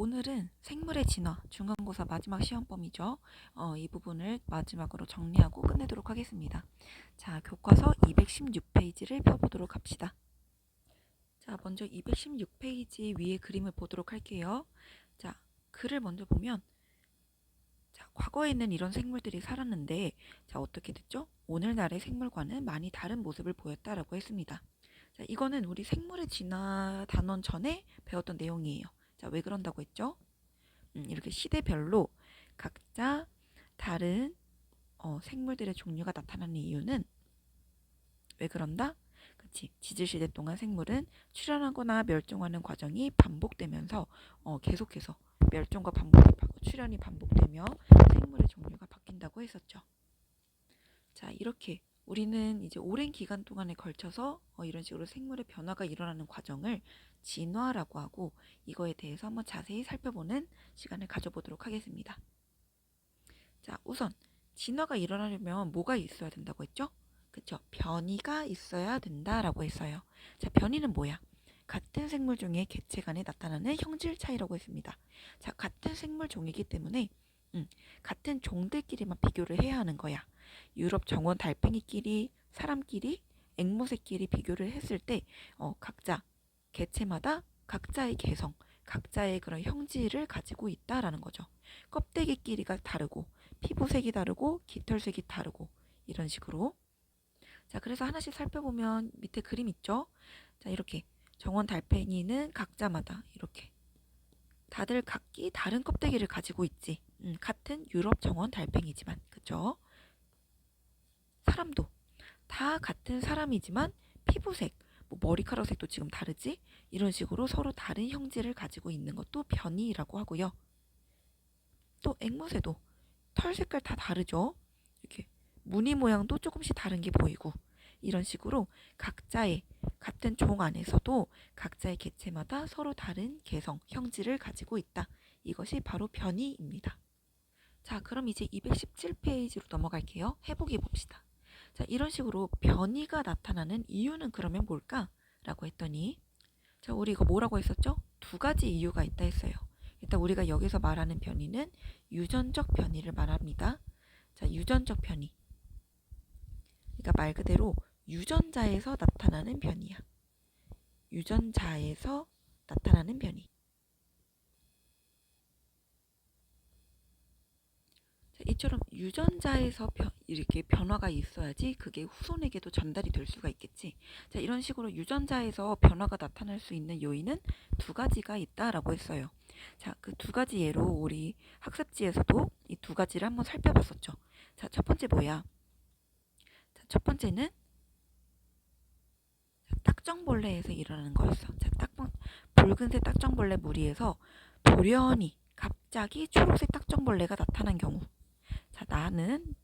오늘은 생물의 진화 중간고사 마지막 시험범위죠. 어, 이 부분을 마지막으로 정리하고 끝내도록 하겠습니다. 자, 교과서 216페이지를 펴보도록 합시다. 자, 먼저 216페이지 위에 그림을 보도록 할게요. 자, 글을 먼저 보면 자, 과거에는 이런 생물들이 살았는데 자, 어떻게 됐죠? 오늘날의 생물과는 많이 다른 모습을 보였다라고 했습니다. 자, 이거는 우리 생물의 진화 단원 전에 배웠던 내용이에요. 자, 왜 그런다고 했죠? 음, 이렇게 시대별로 각자 다른 어, 생물들의 종류가 나타나는 이유는 왜 그런다? 그치. 지질시대 동안 생물은 출현하거나 멸종하는 과정이 반복되면서 어, 계속해서 멸종과 반복, 출현이 반복되며 생물의 종류가 바뀐다고 했었죠. 자, 이렇게 우리는 이제 오랜 기간 동안에 걸쳐서 어, 이런 식으로 생물의 변화가 일어나는 과정을 진화라고 하고 이거에 대해서 한번 자세히 살펴보는 시간을 가져보도록 하겠습니다. 자, 우선 진화가 일어나려면 뭐가 있어야 된다고 했죠? 그쵸? 변이가 있어야 된다라고 했어요. 자, 변이는 뭐야? 같은 생물 중에 개체 간에 나타나는 형질 차이라고 했습니다. 자, 같은 생물 종이기 때문에 음, 같은 종들끼리만 비교를 해야 하는 거야. 유럽 정원 달팽이끼리, 사람끼리, 앵무새끼리 비교를 했을 때 어, 각자 개체마다 각자의 개성, 각자의 그런 형질을 가지고 있다라는 거죠. 껍데기 길이가 다르고 피부색이 다르고 깃털색이 다르고 이런 식으로 자 그래서 하나씩 살펴보면 밑에 그림 있죠. 자 이렇게 정원 달팽이는 각자마다 이렇게 다들 각기 다른 껍데기를 가지고 있지. 음, 같은 유럽 정원 달팽이지만 그죠? 사람도 다 같은 사람이지만 피부색, 뭐 머리카락 색도 지금 다르지? 이런 식으로 서로 다른 형질을 가지고 있는 것도 변이라고 하고요. 또 앵무새도 털 색깔 다 다르죠? 이렇게 무늬 모양도 조금씩 다른 게 보이고 이런 식으로 각자의 같은 종 안에서도 각자의 개체마다 서로 다른 개성, 형질을 가지고 있다. 이것이 바로 변이입니다. 자, 그럼 이제 217페이지로 넘어갈게요. 해보기 봅시다. 자, 이런 식으로 변이가 나타나는 이유는 그러면 뭘까? 라고 했더니 자, 우리 이거 뭐라고 했었죠? 두 가지 이유가 있다 했어요. 일단 우리가 여기서 말하는 변이는 유전적 변이를 말합니다. 자, 유전적 변이. 그러니까 말 그대로 유전자에서 나타나는 변이야. 유전자에서 나타나는 변이. 이처럼 유전자에서 변, 이렇게 변화가 있어야지 그게 후손에게도 전달이 될 수가 있겠지. 자, 이런 식으로 유전자에서 변화가 나타날 수 있는 요인은 두 가지가 있다라고 했어요. 자, 그 두 가지 예로 우리 학습지에서도 이 두 가지를 한번 살펴봤었죠. 자, 첫 번째 뭐야? 자, 첫 번째는 딱정벌레에서 일어나는 거였어. 자, 딱 붉은색 딱정벌레 무리에서 돌연히 갑자기 초록색 딱정벌레가 나타난 경우. 자, 나는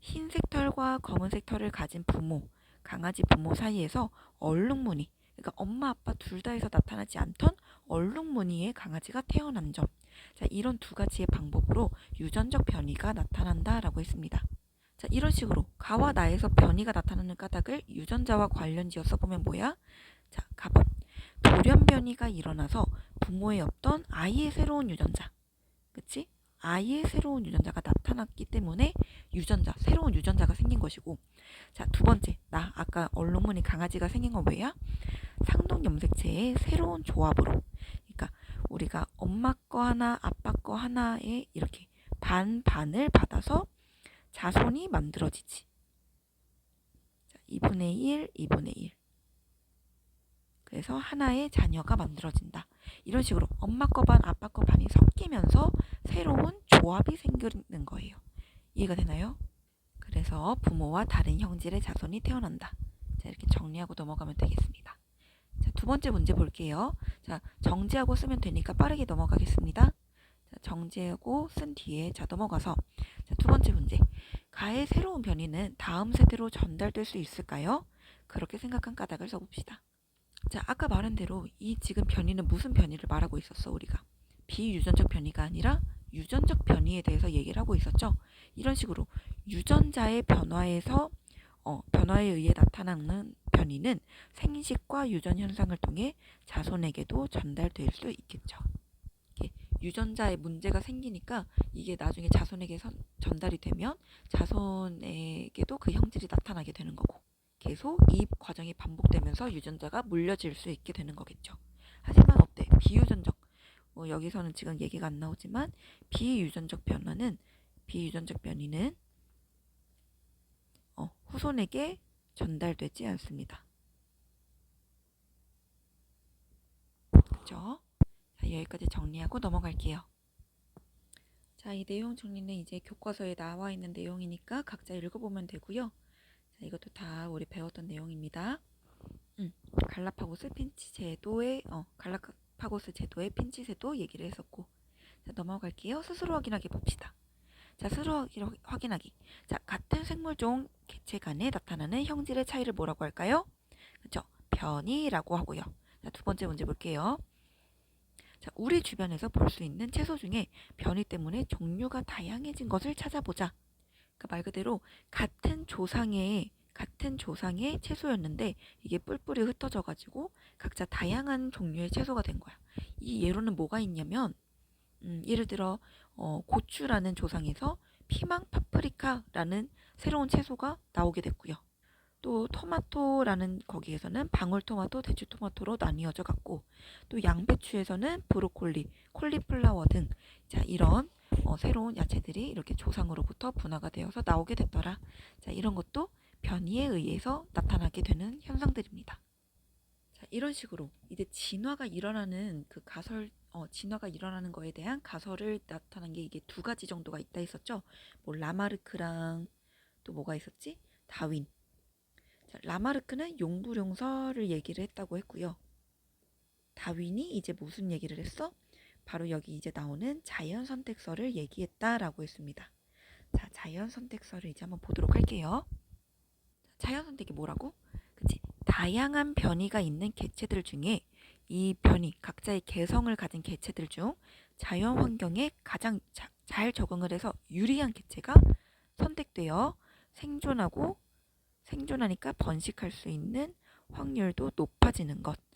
흰색 털과 검은색 털을 가진 부모, 강아지 부모 사이에서 얼룩무늬, 그러니까 엄마 아빠 둘 다에서 나타나지 않던 얼룩무늬의 강아지가 태어난 점. 자, 이런 두 가지의 방법으로 유전적 변이가 나타난다라고 했습니다. 자, 이런 식으로 가와 나에서 변이가 나타나는 까닭을 유전자와 관련지어 써보면 뭐야? 자, 가법. 돌연 변이가 일어나서 부모의 없던 아이의 새로운 유전자. 그치? 아이의 새로운 유전자가 나타났기 때문에 유전자, 새로운 유전자가 생긴 것이고 자, 두 번째, 나 아까 얼룩무늬 강아지가 생긴 건 왜야? 상동 염색체의 새로운 조합으로 그러니까 우리가 엄마 거 하나, 아빠 거 하나에 이렇게 반 반을 받아서 자손이 만들어지지. 자, 2분의 1, 2분의 1. 그래서 하나의 자녀가 만들어진다. 이런 식으로 엄마 거 반, 아빠 거 반이 섞이면서 새로운 조합이 생기는 거예요. 이해가 되나요? 그래서 부모와 다른 형질의 자손이 태어난다. 자, 이렇게 정리하고 넘어가면 되겠습니다. 자, 두 번째 문제 볼게요. 자, 정지하고 쓰면 되니까 빠르게 넘어가겠습니다. 자, 정지하고 쓴 뒤에 자, 넘어가서 자, 두 번째 문제. 가의 새로운 변이는 다음 세대로 전달될 수 있을까요? 그렇게 생각한 까닭을 써봅시다. 자, 아까 말한 대로 이 지금 변이는 무슨 변이를 말하고 있었어, 우리가? 비유전적 변이가 아니라 유전적 변이에 대해서 얘기를 하고 있었죠. 이런 식으로 유전자의 변화에서 어, 변화에 의해 나타나는 변이는 생식과 유전 현상을 통해 자손에게도 전달될 수 있겠죠. 유전자에 문제가 생기니까 이게 나중에 자손에게 선- 전달이 되면 자손에게도 그 형질이 나타나게 되는 거고 계속 이 과정이 반복되면서 유전자가 물려질 수 있게 되는 거겠죠. 하지만 어때? 비유전적 뭐 여기서는 지금 얘기가 안 나오지만 비유전적 변화는 비유전적 변이는 어, 후손에게 전달되지 않습니다. 그죠? 자, 여기까지 정리하고 넘어갈게요. 자, 이 내용 정리는 이제 교과서에 나와 있는 내용이니까 각자 읽어보면 되고요. 자, 이것도 다 우리 배웠던 내용입니다. 음, 갈라파고스 핀치 제도의 어, 갈라파고스 제도의 핀치 제도 얘기를 했었고. 자, 넘어갈게요. 스스로 확인하기 봅시다. 자, 스스로 확인- 확인하기. 자, 같은 생물종 개체 간에 나타나는 형질의 차이를 뭐라고 할까요? 그렇죠? 변이라고 하고요. 자, 두 번째 문제 볼게요. 자, 우리 주변에서 볼 수 있는 채소 중에 변이 때문에 종류가 다양해진 것을 찾아보자. 그러니까 말 그대로 같은 조상의 같은 조상의 채소였는데 이게 뿔뿔이 흩어져 가지고 각자 다양한 종류의 채소가 된 거야. 이 예로는 뭐가 있냐면 음, 예를 들어 어, 고추라는 조상에서 피망 파프리카라는 새로운 채소가 나오게 됐고요. 또 토마토라는 거기에서는 방울토마토, 대추토마토로 나뉘어져 갔고 또 양배추에서는 브로콜리, 콜리플라워 등 자, 이런 어, 새로운 야채들이 이렇게 조상으로부터 분화가 되어서 나오게 됐더라. 자, 이런 것도 변이에 의해서 나타나게 되는 현상들입니다. 자, 이런 식으로 이제 진화가 일어나는 그 가설 어, 진화가 일어나는 거에 대한 가설을 나타난 게 이게 두 가지 정도가 있다 했었죠. 뭐 라마르크랑 또 뭐가 있었지? 다윈. 자, 라마르크는 용불용설을 얘기를 했다고 했고요. 다윈이 이제 무슨 얘기를 했어? 바로 여기 이제 나오는 자연 선택설을 얘기했다라고 했습니다. 자, 자연 선택설을 이제 한번 보도록 할게요. 자연 선택이 뭐라고? 그치? 다양한 변이가 있는 개체들 중에 이 변이 각자의 개성을 가진 개체들 중 자연 환경에 가장 자, 잘 적응을 해서 유리한 개체가 선택되어 생존하고 생존하니까 번식할 수 있는 확률도 높아지는 것.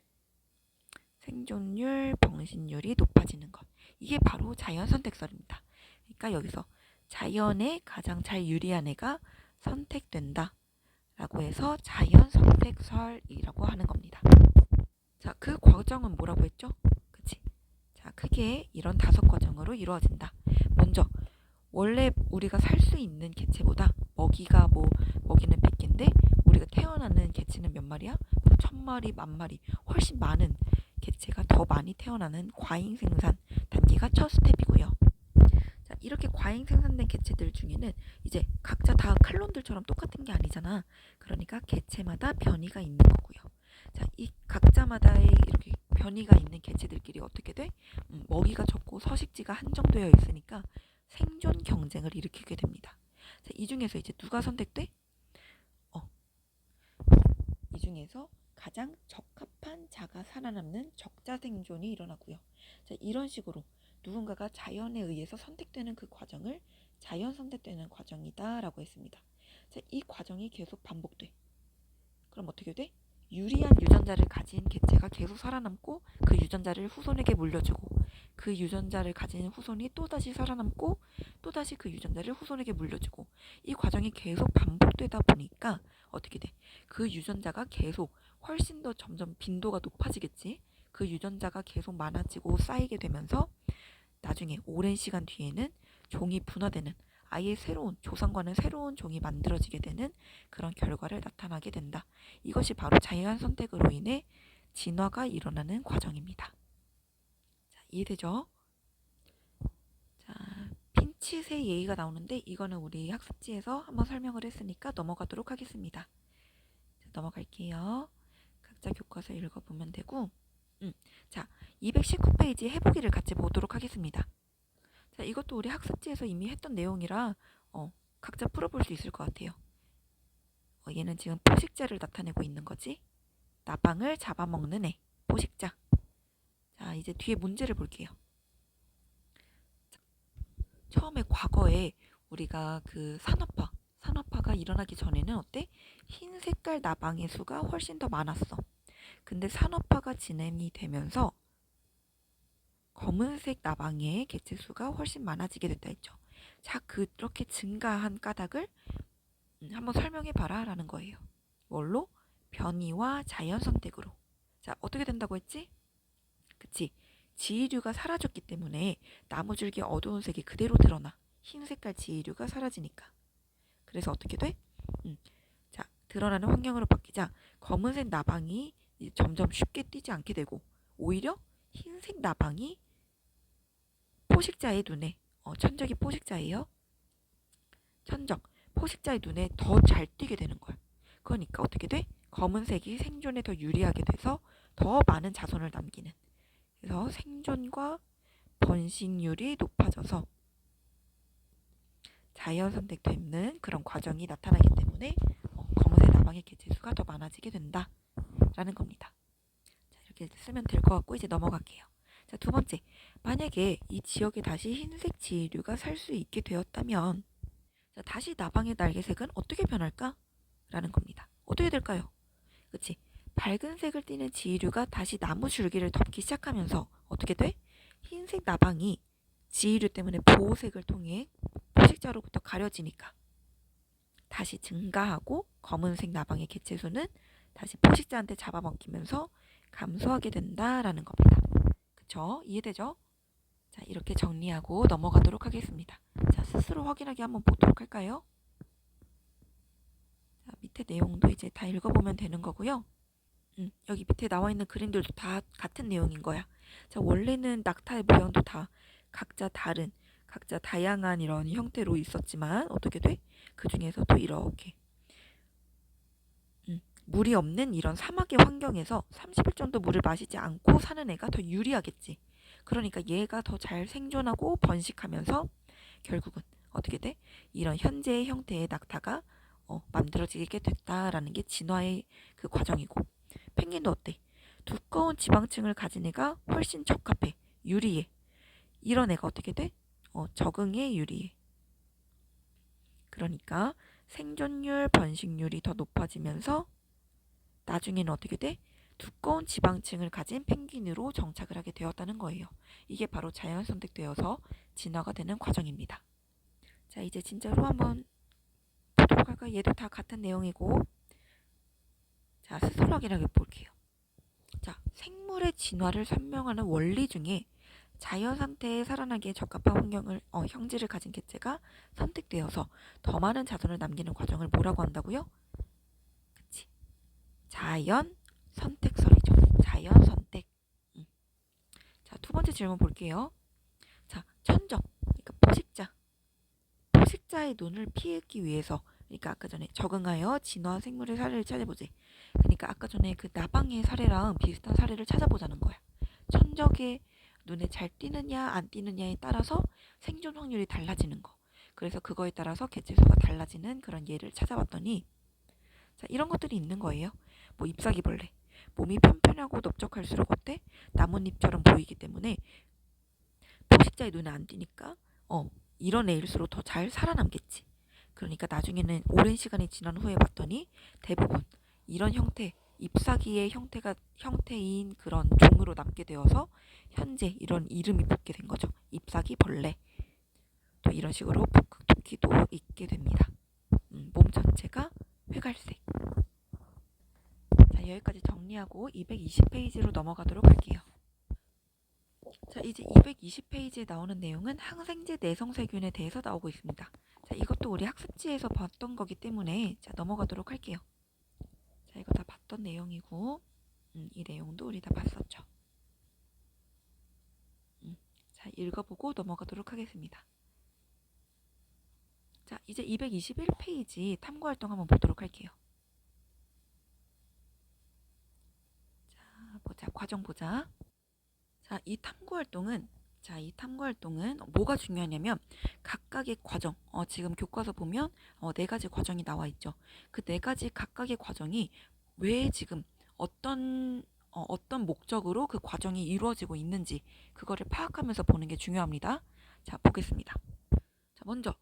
생존율, 번식률이 높아지는 것. 이게 바로 자연 선택설입니다. 그러니까 여기서 자연에 가장 잘 유리한 애가 선택된다. 라고 해서 자연 선택설이라고 하는 겁니다. 자, 그 과정은 뭐라고 했죠? 그치? 자, 크게 이런 다섯 과정으로 이루어진다. 먼저, 원래 우리가 살 수 있는 개체보다 먹이가 뭐, 먹이는 100개인데, 우리가 태어나는 개체는 몇 마리야? 뭐천 마리, 만 마리, 훨씬 많은 개체가 더 많이 태어나는 과잉 생산 단계가 첫 스텝이고요. 자, 이렇게 과잉 생산된 개체들 중에는 이제 각자 다 클론들처럼 똑같은 게 아니잖아. 그러니까 개체마다 변이가 있는 거고요. 자, 이 각자마다의 이렇게 변이가 있는 개체들끼리 어떻게 돼? 음, 먹이가 적고 서식지가 한정되어 있으니까 생존 경쟁을 일으키게 됩니다. 자, 이 중에서 이제 누가 선택돼? 어, 이 중에서 가장 적합한 자가 살아남는 적자 생존이 일어나고요. 자, 이런 식으로 누군가가 자연에 의해서 선택되는 그 과정을 자연 선택되는 과정이다라고 했습니다. 자, 이 과정이 계속 반복돼. 그럼 어떻게 돼? 유리한 유전자를 가진 개체가 계속 살아남고 그 유전자를 후손에게 물려주고 그 유전자를 가진 후손이 또다시 살아남고 또다시 그 유전자를 후손에게 물려주고 이 과정이 계속 반복되다 보니까 어떻게 돼? 그 유전자가 계속 훨씬 더 점점 빈도가 높아지겠지. 그 유전자가 계속 많아지고 쌓이게 되면서 나중에 오랜 시간 뒤에는 종이 분화되는 아예 새로운 조상과는 새로운 종이 만들어지게 되는 그런 결과를 나타나게 된다. 이것이 바로 자연 선택으로 인해 진화가 일어나는 과정입니다. 자, 이해되죠? 자, 핀칫의 예의가 나오는데 이거는 우리 학습지에서 한번 설명을 했으니까 넘어가도록 하겠습니다. 자, 넘어갈게요. 각자 교과서 읽어보면 되고 음, 자, 219페이지 해보기를 같이 보도록 하겠습니다. 자, 이것도 우리 학습지에서 이미 했던 내용이라 어, 각자 풀어볼 수 있을 것 같아요. 어, 얘는 지금 포식자를 나타내고 있는 거지. 나방을 잡아먹는 애, 포식자. 자, 이제 뒤에 문제를 볼게요. 자, 처음에 과거에 우리가 그 산업화, 산업화가 일어나기 전에는 어때? 흰 색깔 나방의 수가 훨씬 더 많았어. 근데 산업화가 진행이 되면서 검은색 나방의 개체 수가 훨씬 많아지게 됐다 했죠. 자, 그렇게 증가한 까닭을 음, 한번 설명해 봐라 라는 거예요. 뭘로? 변이와 자연 선택으로. 자, 어떻게 된다고 했지? 그치. 지이류가 사라졌기 때문에 나무줄기 어두운 색이 그대로 드러나. 흰 색깔 지이류가 사라지니까. 그래서 어떻게 돼? 음. 자, 드러나는 환경으로 바뀌자 검은색 나방이 점점 쉽게 뛰지 않게 되고 오히려 흰색 나방이 포식자의 눈에 어, 천적이 포식자예요. 천적 포식자의 눈에 더잘 띄게 되는 거야. 그러니까 어떻게 돼? 검은색이 생존에 더 유리하게 돼서 더 많은 자손을 남기는. 그래서 생존과 번식률이 높아져서 자연 선택되는 그런 과정이 나타나기 때문에 어, 검은색 나방의 개체수가 더 많아지게 된다 라는 겁니다. 자, 이렇게 쓰면 될 것 같고 이제 넘어갈게요. 자, 두 번째. 만약에 이 지역에 다시 흰색 지류가 살 수 있게 되었다면 자, 다시 나방의 날개색은 어떻게 변할까? 라는 겁니다. 어떻게 될까요? 그치? 밝은 색을 띠는 지류가 다시 나무 줄기를 덮기 시작하면서 어떻게 돼? 흰색 나방이 지류 때문에 보호색을 통해 포식자로부터 가려지니까 다시 증가하고 검은색 나방의 개체수는 다시 포식자한테 잡아먹히면서 감소하게 된다라는 겁니다. 그쵸? 이해되죠? 자, 이렇게 정리하고 넘어가도록 하겠습니다. 자, 스스로 확인하게 한번 보도록 할까요? 자, 밑에 내용도 이제 다 읽어보면 되는 거고요. 음, 여기 밑에 나와 있는 그림들도 다 같은 내용인 거야. 자, 원래는 낙타의 모양도 다 각자 다른, 각자 다양한 이런 형태로 있었지만 어떻게 돼? 그 중에서도 이렇게 음, 물이 없는 이런 사막의 환경에서 30일 정도 물을 마시지 않고 사는 애가 더 유리하겠지. 그러니까 얘가 더 잘 생존하고 번식하면서 결국은 어떻게 돼? 이런 현재의 형태의 낙타가 어, 만들어지게 됐다라는 게 진화의 그 과정이고 펭귄도 어때? 두꺼운 지방층을 가진 애가 훨씬 적합해 유리해 이런 애가 어떻게 돼? 어, 적응에 유리해 그러니까 생존율 번식률이 더 높아지면서 나중에는 어떻게 돼? 두꺼운 지방층을 가진 펭귄으로 정착을 하게 되었다는 거예요. 이게 바로 자연 선택되어서 진화가 되는 과정입니다. 자, 이제 진짜로 한번 보도록 할까? 얘도 다 같은 내용이고. 자, 확인하게 볼게요. 자, 생물의 진화를 설명하는 원리 중에 자연 상태에 살아나기에 적합한 환경을 어, 형질을 가진 개체가 선택되어서 더 많은 자손을 남기는 과정을 뭐라고 한다고요? 자연 선택설이죠. 자연 선택. 음. 자, 두 번째 질문 볼게요. 자, 천적. 그러니까 포식자. 포식자의 눈을 피하기 위해서 그러니까 아까 전에 적응하여 진화 생물의 사례를 찾아보지. 그러니까 아까 전에 그 나방의 사례랑 비슷한 사례를 찾아보자는 거야. 천적의 눈에 잘 띄느냐 안 띄느냐에 따라서 생존 확률이 달라지는 거. 그래서 그거에 따라서 개체수가 달라지는 그런 예를 찾아봤더니 자, 이런 것들이 있는 거예요. 뭐 잎사귀벌레. 몸이 편편하고 넓적할수록 어때? 나뭇잎처럼 보이기 때문에 포식자의 눈에 안 띄니까 어 이런 애일수록 더 잘 살아남겠지. 그러니까 나중에는 오랜 시간이 지난 후에 봤더니 대부분 이런 형태 잎사귀의 형태가 형태인 그런 종으로 남게 되어서 현재 이런 이름이 붙게 된 거죠. 잎사귀 벌레. 또 이런 식으로 북극토끼도 있게 됩니다. 음, 몸 전체가 회갈색. 자, 여기까지 정리하고 220페이지로 넘어가도록 할게요. 자, 이제 220페이지에 나오는 내용은 항생제 내성세균에 대해서 나오고 있습니다. 자, 이것도 우리 학습지에서 봤던 거기 때문에 자, 넘어가도록 할게요. 자, 이거 다 봤던 내용이고 음, 이 내용도 우리 다 봤었죠. 음, 자, 읽어보고 넘어가도록 하겠습니다. 자, 이제 221페이지 탐구 활동 한번 보도록 할게요. 자, 보자. 과정 보자. 자, 이 탐구 활동은 자, 이 탐구 활동은 뭐가 중요하냐면 각각의 과정. 어, 지금 교과서 보면 어, 네 가지 과정이 나와 있죠. 그 네 가지 각각의 과정이 왜 지금 어떤 어, 어떤 목적으로 그 과정이 이루어지고 있는지 그거를 파악하면서 보는 게 중요합니다. 자, 보겠습니다. 자, 먼저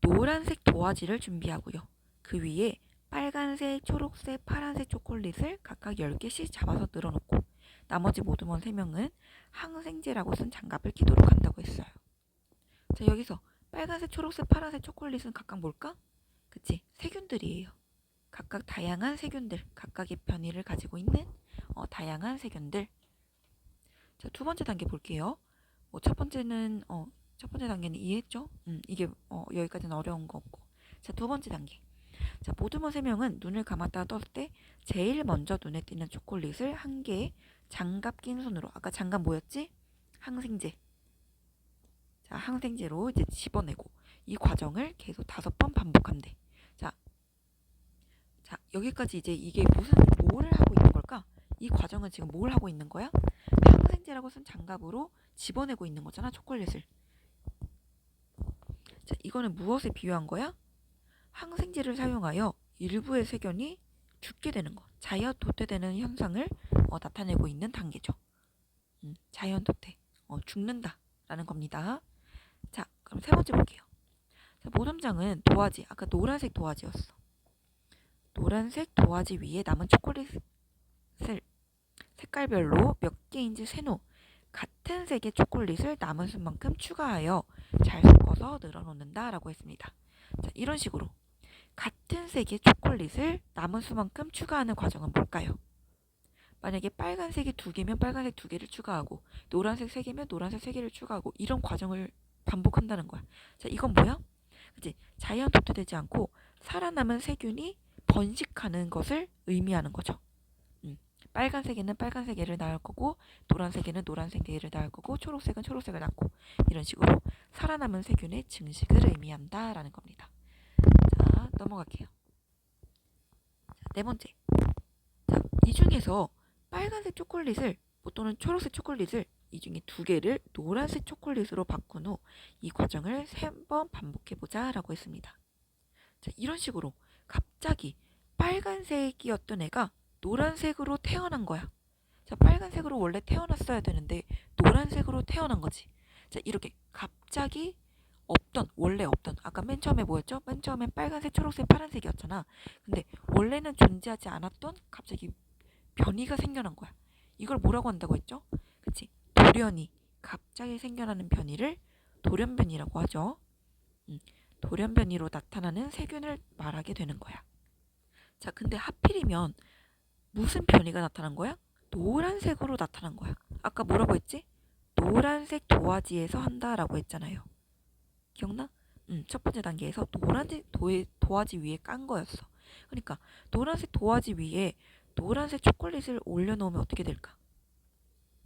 노란색 도화지를 준비하고요. 그 위에 빨간색, 초록색, 파란색 초콜릿을 각각 10개씩 잡아서 늘어놓고 나머지 모두먼 세 명은 항생제라고 쓴 장갑을 끼도록 한다고 했어요. 자 여기서 빨간색, 초록색, 파란색 초콜릿은 각각 뭘까? 그치 세균들이에요. 각각 다양한 세균들, 각각의 변이를 가지고 있는 어, 다양한 세균들. 자 두 번째 단계 볼게요. 뭐 첫 번째는 어, 첫 번째 단계는 이해했죠? 음, 이게 어, 여기까지는 어려운 거 없고. 자 두 번째 단계. 자 모두먼 세 명은 눈을 감았다 떴을 때 제일 먼저 눈에 띄는 초콜릿을 한 개의 장갑 낀 손으로 아까 장갑 뭐였지? 항생제. 자 항생제로 이제 집어내고 이 과정을 계속 다섯 번 반복한대. 자, 자 여기까지 이제 이게 무슨 뭘 하고 있는 걸까? 이 과정은 지금 뭘 하고 있는 거야? 항생제라고 쓴 장갑으로 집어내고 있는 거잖아 초콜릿을. 자 이거는 무엇에 비유한 거야? 항생제를 사용하여 일부의 세균이 죽게 되는 것, 자연 도태되는 현상을 어, 나타내고 있는 단계죠. 음, 자연 도태, 어, 죽는다라는 겁니다. 자, 그럼 세 번째 볼게요. 자, 모듬장은 도화지, 아까 노란색 도화지였어. 노란색 도화지 위에 남은 초콜릿을 색깔별로 몇 개인지 세노 같은 색의 초콜릿을 남은 수만큼 추가하여 잘 섞어서 늘어놓는다라고 했습니다. 자, 이런 식으로 같은 색의 초콜릿을 남은 수만큼 추가하는 과정은 뭘까요? 만약에 빨간색이 두 개면 빨간색 두 개를 추가하고 노란색 세 개면 노란색 세 개를 추가하고 이런 과정을 반복한다는 거야. 자, 이건 뭐야? 그치? 자연 도태되지 않고 살아남은 세균이 번식하는 것을 의미하는 거죠. 음, 빨간색에는 빨간색을 낳을 거고 노란색에는 노란색을 낳을 거고 초록색은 초록색을 낳고 이런 식으로 살아남은 세균의 증식을 의미한다라는 겁니다. 자, 넘어갈게요. 자, 네 번째. 자, 이 중에서 빨간색 초콜릿을 또는 초록색 초콜릿을 이 중에 두 개를 노란색 초콜릿으로 바꾼 후 이 과정을 세 번 반복해 보자 라고 했습니다. 자, 이런 식으로 갑자기 빨간색이었던 애가 노란색으로 태어난 거야. 자, 빨간색으로 원래 태어났어야 되는데 노란색으로 태어난 거지. 자, 이렇게 갑자기 없던 원래 없던 아까 맨 처음에 뭐였죠? 맨 처음엔 빨간색, 초록색, 파란색이었잖아. 근데 원래는 존재하지 않았던 갑자기 변이가 생겨난 거야. 이걸 뭐라고 한다고 했죠? 그치? 돌연이 갑자기 생겨나는 변이를 돌연변이라고 하죠. 음, 돌연변이로 나타나는 세균을 말하게 되는 거야. 자, 근데 하필이면 무슨 변이가 나타난 거야? 노란색으로 나타난 거야. 아까 뭐라고 했지? 노란색 도화지에서 한다라고 했잖아요. 기억나? 음, 첫 번째 단계에서 노란색 도에, 도화지 위에 깐 거였어. 그러니까 노란색 도화지 위에 노란색 초콜릿을 올려놓으면 어떻게 될까?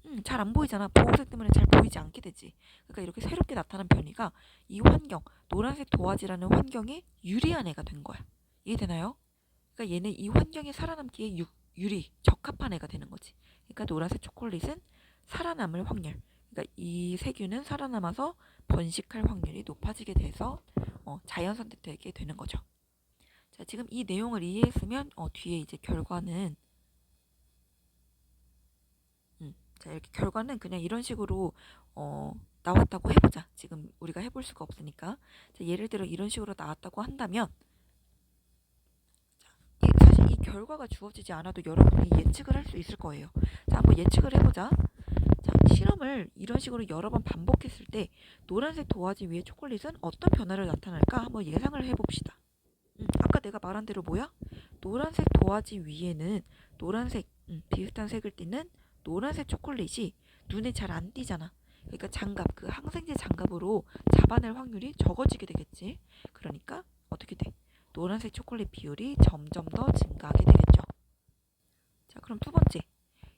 음, 잘 안 보이잖아. 보호색 때문에 잘 보이지 않게 되지. 그러니까 이렇게 새롭게 나타난 변이가 이 환경, 노란색 도화지라는 환경에 유리한 애가 된 거야. 이해되나요? 그러니까 얘는 이 환경에 살아남기에 유, 유리, 적합한 애가 되는 거지. 그러니까 노란색 초콜릿은 살아남을 확률. 그러니까 이 세균은 살아남아서 번식할 확률이 높아지게 돼서 어, 자연 선택되게 되는 거죠. 자, 지금 이 내용을 이해했으면 어, 뒤에 이제 결과는 음, 자 이렇게 결과는 그냥 이런 식으로 어, 나왔다고 해보자. 지금 우리가 해볼 수가 없으니까. 자, 예를 들어 이런 식으로 나왔다고 한다면 사실 이 결과가 주어지지 않아도 여러분이 예측을 할 수 있을 거예요. 자, 한번 예측을 해보자. 자, 실험을 이런 식으로 여러 번 반복했을 때 노란색 도화지 위에 초콜릿은 어떤 변화를 나타날까 한번 예상을 해봅시다. 음, 아까 내가 말한 대로 뭐야? 노란색 도화지 위에는 노란색 음, 비슷한 색을 띠는 노란색 초콜릿이 눈에 잘 안 띄잖아. 그러니까 장갑 그 항생제 장갑으로 잡아낼 확률이 적어지게 되겠지. 그러니까 어떻게 돼? 노란색 초콜릿 비율이 점점 더 증가하게 되겠죠. 자, 그럼 두 번째.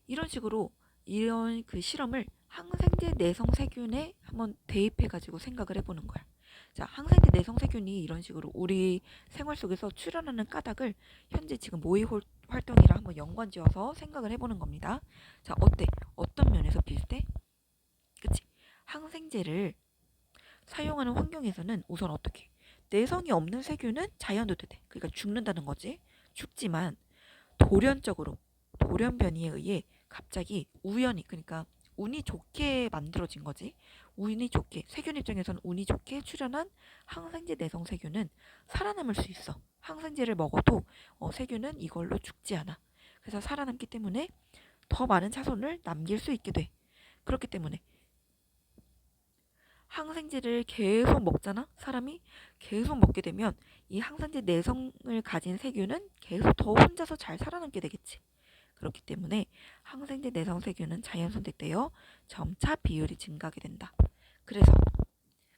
이런 식으로 이런 그 실험을 항생제 내성 세균에 한번 대입해 가지고 생각을 해보는 거야. 자, 항생제 내성 세균이 이런 식으로 우리 생활 속에서 출현하는 까닭을 현재 지금 모의 활동이랑 한번 연관지어서 생각을 해보는 겁니다. 자, 어때? 어떤 면에서 비슷해? 그치? 항생제를 사용하는 환경에서는 우선 어떻게? 내성이 없는 세균은 자연도태돼. 그러니까 죽는다는 거지. 죽지만 돌연적으로 돌연 변이에 의해 갑자기 우연히 그러니까 운이 좋게 만들어진 거지. 운이 좋게 세균 입장에서는 운이 좋게 출현한 항생제 내성 세균은 살아남을 수 있어. 항생제를 먹어도 어, 세균은 이걸로 죽지 않아. 그래서 살아남기 때문에 더 많은 자손을 남길 수 있게 돼. 그렇기 때문에 항생제를 계속 먹잖아. 사람이 계속 먹게 되면 이 항산제 내성을 가진 세균은 계속 더 혼자서 잘 살아남게 되겠지. 그렇기 때문에 항생제 내성 세균은 자연 선택되어 점차 비율이 증가하게 된다. 그래서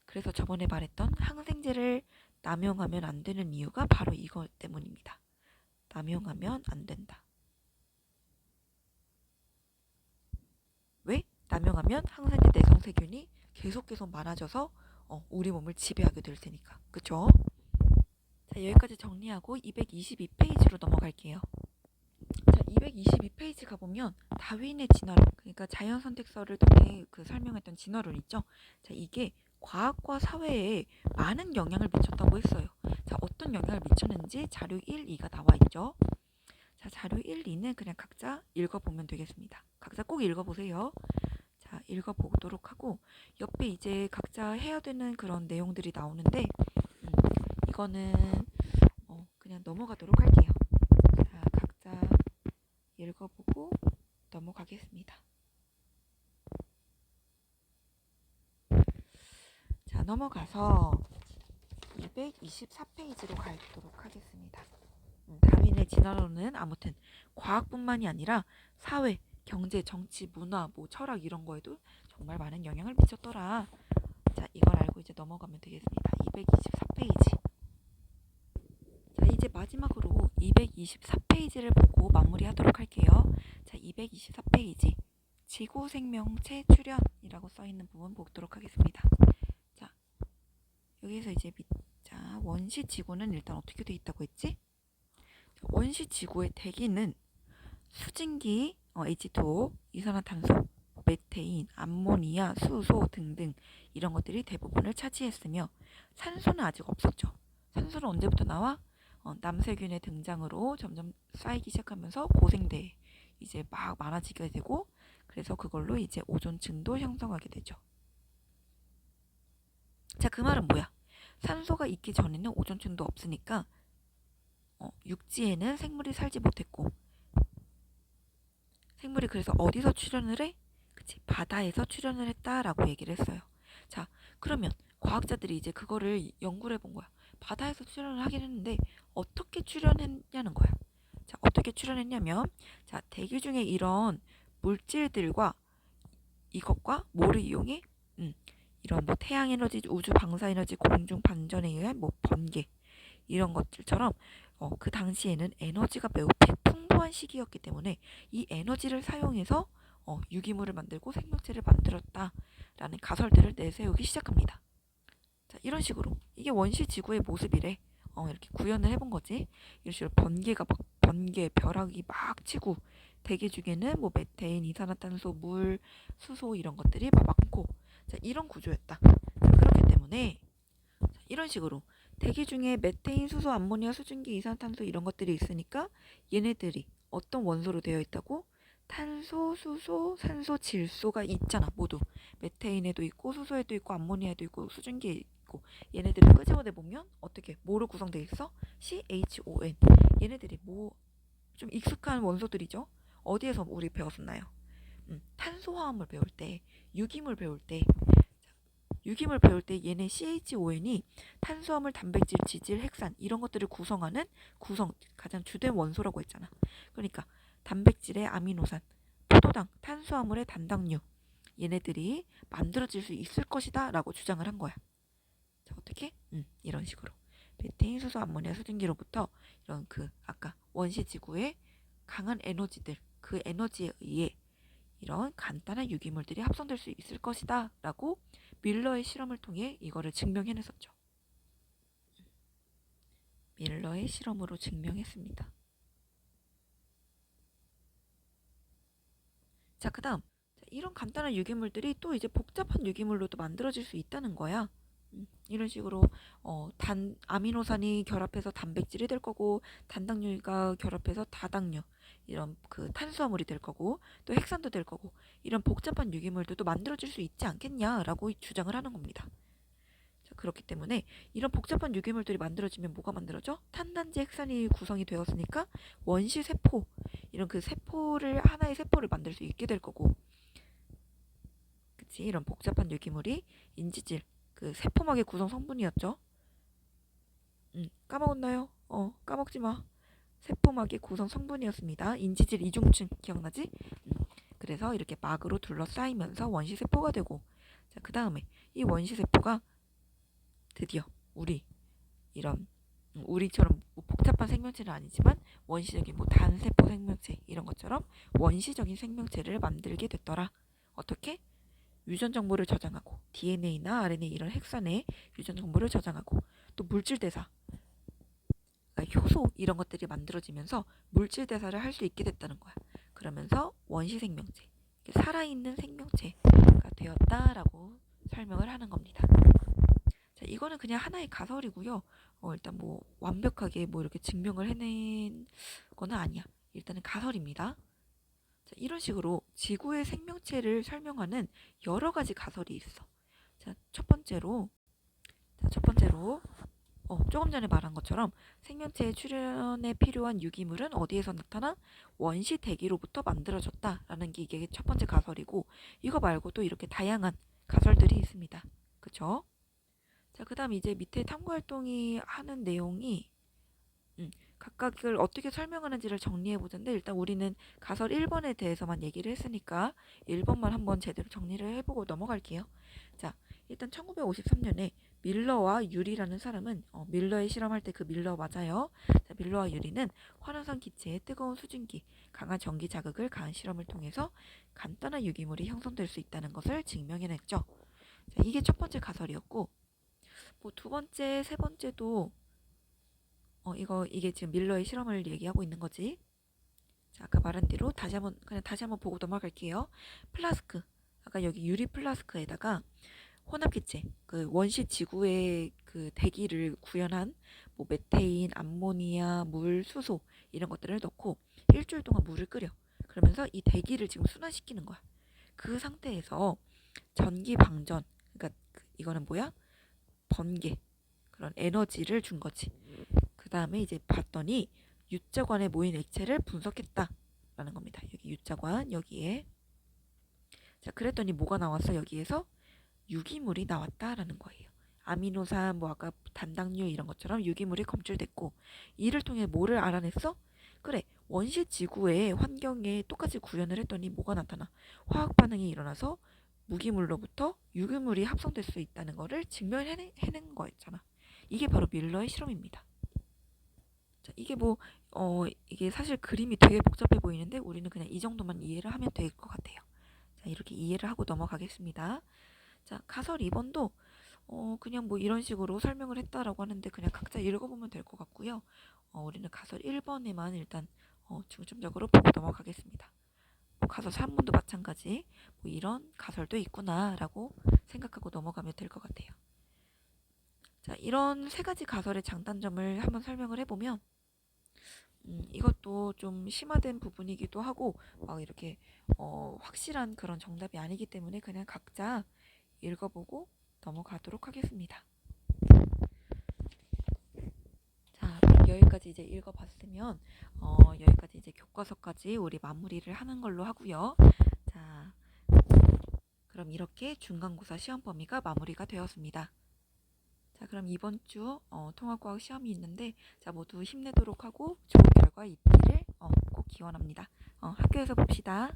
그래서 저번에 말했던 항생제를 남용하면 안 되는 이유가 바로 이것 때문입니다. 남용하면 안 된다. 왜? 남용하면 항산제 내성 세균이 계속 계속 많아져서 어, 우리 몸을 지배하게 될 테니까. 그쵸? 자, 여기까지 정리하고 222페이지로 넘어갈게요. 자, 222페이지 가보면 다윈의 진화론, 그러니까 자연 선택설을 통해 그 설명했던 진화론 있죠? 자, 이게 과학과 사회에 많은 영향을 미쳤다고 했어요. 자, 어떤 영향을 미쳤는지 자료 1, 2가 나와 있죠? 자, 자료 1, 2는 그냥 각자 읽어보면 되겠습니다. 각자 꼭 읽어보세요. 자, 읽어보도록 하고 옆에 이제 각자 해야 되는 그런 내용들이 나오는데 음, 이거는 어, 그냥 넘어가도록 할게요. 읽어보고 넘어가겠습니다. 자, 넘어가서 224페이지로 가도록 하겠습니다. 음, 다윈의 진화론은 아무튼 과학뿐만이 아니라 사회, 경제, 정치, 문화, 뭐 철학 이런 거에도 정말 많은 영향을 미쳤더라. 자, 이걸 알고 이제 넘어가면 되겠습니다. 224페이지. 자, 이제 마지막으로 224페이지를 보고 마무리하도록 할게요. 자, 224페이지. 지구 생명체 출현이라고 써 있는 부분 보도록 하겠습니다. 자, 여기서 이제 밑, 자, 원시 지구는 일단 어떻게 돼 있다고 했지? 원시 지구의 대기는 수증기, 어, H2O, 이산화탄소, 메테인, 암모니아, 수소 등등 이런 것들이 대부분을 차지했으며 산소는 아직 없었죠. 산소는 언제부터 나와? 어, 남세균의 등장으로 점점 쌓이기 시작하면서 고생대 이제 막 많아지게 되고 그래서 그걸로 이제 오존층도 형성하게 되죠. 자, 그 말은 뭐야? 산소가 있기 전에는 오존층도 없으니까 어, 육지에는 생물이 살지 못했고 생물이 그래서 어디서 출현을 해? 그치 바다에서 출현을 했다라고 얘기를 했어요. 자 그러면 과학자들이 이제 그거를 연구를 해본 거야. 바다에서 출현을 하긴 했는데 어떻게 출현했냐는 거야. 자 어떻게 출현했냐면 자 대기 중에 이런 물질들과 이것과 뭐를 이용해? 음, 이런 뭐 태양 에너지, 우주 방사 에너지, 공중 반전에 의한 뭐 번개 이런 것들처럼 어, 그 당시에는 에너지가 매우 풍부한 시기였기 때문에 이 에너지를 사용해서 어, 유기물을 만들고 생명체를 만들었다라는 가설들을 내세우기 시작합니다. 자, 이런 식으로 이게 원시 지구의 모습이래. 어, 이렇게 구현을 해본 거지. 이런 식으로 번개가 막 번개, 벼락이 막 치고 대기 중에는 뭐 메테인, 이산화탄소, 물, 수소 이런 것들이 막 많고 자, 이런 구조였다. 자, 그렇기 때문에 자, 이런 식으로 대기 중에 메테인, 수소, 암모니아, 수증기, 이산탄소 이런 것들이 있으니까 얘네들이 어떤 원소로 되어 있다고? 탄소, 수소, 산소, 질소가 있잖아 모두 메테인에도 있고 수소에도 있고 암모니아에도 있고 수증기에 있고 얘네들을 끄집어내 보면 어떻게 뭐로 구성되어 있어? CHON 얘네들이 뭐 좀 익숙한 원소들이죠 어디에서 우리 배웠었나요? 음, 탄소화합물 배울 때 유기물 배울 때 유기물 배울 때 얘네 CHON이 탄수화물, 단백질, 지질, 핵산 이런 것들을 구성하는 구성 가장 주된 원소라고 했잖아. 그러니까 단백질의 아미노산, 포도당, 탄수화물의 단당류 얘네들이 만들어질 수 있을 것이다라고 주장을 한 거야. 자 어떻게? 음, 이런 식으로 베테인, 수소, 암모니아, 수증기로부터 이런 그 아까 원시 지구의 강한 에너지들 그 에너지에 의해 이런 간단한 유기물들이 합성될 수 있을 것이다 라고 밀러의 실험을 통해 이거를 증명해냈었죠. 밀러의 실험으로 증명했습니다. 자, 그 다음. 이런 간단한 유기물들이 또 이제 복잡한 유기물로도 만들어질 수 있다는 거야. 음, 이런 식으로 어, 단 아미노산이 결합해서 단백질이 될 거고 단당류가 결합해서 다당류 이런 그 탄수화물이 될 거고 또 핵산도 될 거고 이런 복잡한 유기물들도 만들어질 수 있지 않겠냐라고 주장을 하는 겁니다. 자, 그렇기 때문에 이런 복잡한 유기물들이 만들어지면 뭐가 만들어져? 탄단지 핵산이 구성이 되었으니까 원시 세포 이런 그 세포를 하나의 세포를 만들 수 있게 될 거고 이런 복잡한 유기물이 인지질 그 세포막의 구성 성분이었죠. 음, 까먹었나요? 어, 까먹지 마. 세포막의 구성 성분이었습니다. 인지질 이중층 기억나지? 음, 그래서 이렇게 막으로 둘러싸이면서 원시 세포가 되고 자, 그 다음에 이 원시 세포가 드디어 우리 이런 음, 우리처럼 뭐 복잡한 생명체는 아니지만 원시적인 뭐 단세포 생명체 이런 것처럼 원시적인 생명체를 만들게 됐더라. 어떻게? 유전 정보를 저장하고 DNA나 RNA 이런 핵산에 유전 정보를 저장하고 또 물질 대사 그러니까 효소 이런 것들이 만들어지면서 물질 대사를 할 수 있게 됐다는 거야. 그러면서 원시 생명체, 살아있는 생명체가 되었다라고 설명을 하는 겁니다. 자, 이거는 그냥 하나의 가설이고요. 어, 일단 뭐 완벽하게 뭐 이렇게 증명을 해낸 거는 아니야. 일단은 가설입니다. 자, 이런 식으로 지구의 생명체를 설명하는 여러 가지 가설이 있어. 자, 첫 번째로, 자, 첫 번째로, 어, 조금 전에 말한 것처럼 생명체의 출현에 필요한 유기물은 어디에서 나타나? 원시 대기로부터 만들어졌다라는 게 이게 첫 번째 가설이고, 이거 말고도 이렇게 다양한 가설들이 있습니다. 그쵸? 자, 그 다음 이제 밑에 탐구 활동이 하는 내용이, 음, 각각을 어떻게 설명하는지를 정리해 보는데 일단 우리는 가설 1번에 대해서만 얘기를 했으니까 1번만 한번 제대로 정리를 해보고 넘어갈게요. 자, 일단 1953년에 밀러와 유리라는 사람은 어, 밀러의 실험할 때 그 밀러 맞아요. 자, 밀러와 유리는 환원성 기체의 뜨거운 수증기, 강한 전기 자극을 가한 실험을 통해서 간단한 유기물이 형성될 수 있다는 것을 증명해냈죠. 자, 이게 첫 번째 가설이었고, 뭐 두 번째, 세 번째도 어, 이거, 이게 지금 밀러의 실험을 얘기하고 있는 거지. 자, 아까 말한 대로 다시 한번, 그냥 다시 한번 보고 넘어갈게요. 플라스크. 아까 여기 유리 플라스크에다가 혼합기체, 그 원시 지구의 그 대기를 구현한 뭐 메테인, 암모니아, 물, 수소 이런 것들을 넣고 일주일 동안 물을 끓여. 그러면서 이 대기를 지금 순환시키는 거야. 그 상태에서 전기 방전, 그러니까 그- 이거는 뭐야? 번개, 그런 에너지를 준 거지. 그 다음에 이제 봤더니 U자관에 모인 액체를 분석했다라는 겁니다. 여기 U자관 여기에 자 그랬더니 뭐가 나왔어 여기에서 유기물이 나왔다라는 거예요. 아미노산 뭐 아까 단당류 이런 것처럼 유기물이 검출됐고 이를 통해 뭐를 알아냈어? 그래 원시 지구의 환경에 똑같이 구현을 했더니 뭐가 나타나 화학 반응이 일어나서 무기물로부터 유기물이 합성될 수 있다는 것을 증명해낸 해낸 거였잖아. 이게 바로 밀러의 실험입니다. 자, 이게 뭐, 어, 이게 사실 그림이 되게 복잡해 보이는데 우리는 그냥 이 정도만 이해를 하면 될 것 같아요. 자, 이렇게 이해를 하고 넘어가겠습니다. 자, 가설 2번도 어, 그냥 뭐 이런 식으로 설명을 했다라고 하는데 그냥 각자 읽어보면 될 것 같고요. 어, 우리는 가설 1번에만 일단 어, 중점적으로 보고 넘어가겠습니다. 뭐 가설 3번도 마찬가지 뭐 이런 가설도 있구나라고 생각하고 넘어가면 될 것 같아요. 자, 이런 세 가지 가설의 장단점을 한번 설명을 해보면 음, 이것도 좀 심화된 부분이기도 하고 막 이렇게 어, 확실한 그런 정답이 아니기 때문에 그냥 각자 읽어보고 넘어가도록 하겠습니다. 자, 여기까지 이제 읽어봤으면 어, 여기까지 이제 교과서까지 우리 마무리를 하는 걸로 하고요. 자, 그럼 이렇게 중간고사 시험 범위가 마무리가 되었습니다. 자, 그럼 이번 주 어, 통합과학 시험이 있는데 자 모두 힘내도록 하고 좋은 결과 있기를 어, 꼭 기원합니다. 어, 학교에서 봅시다.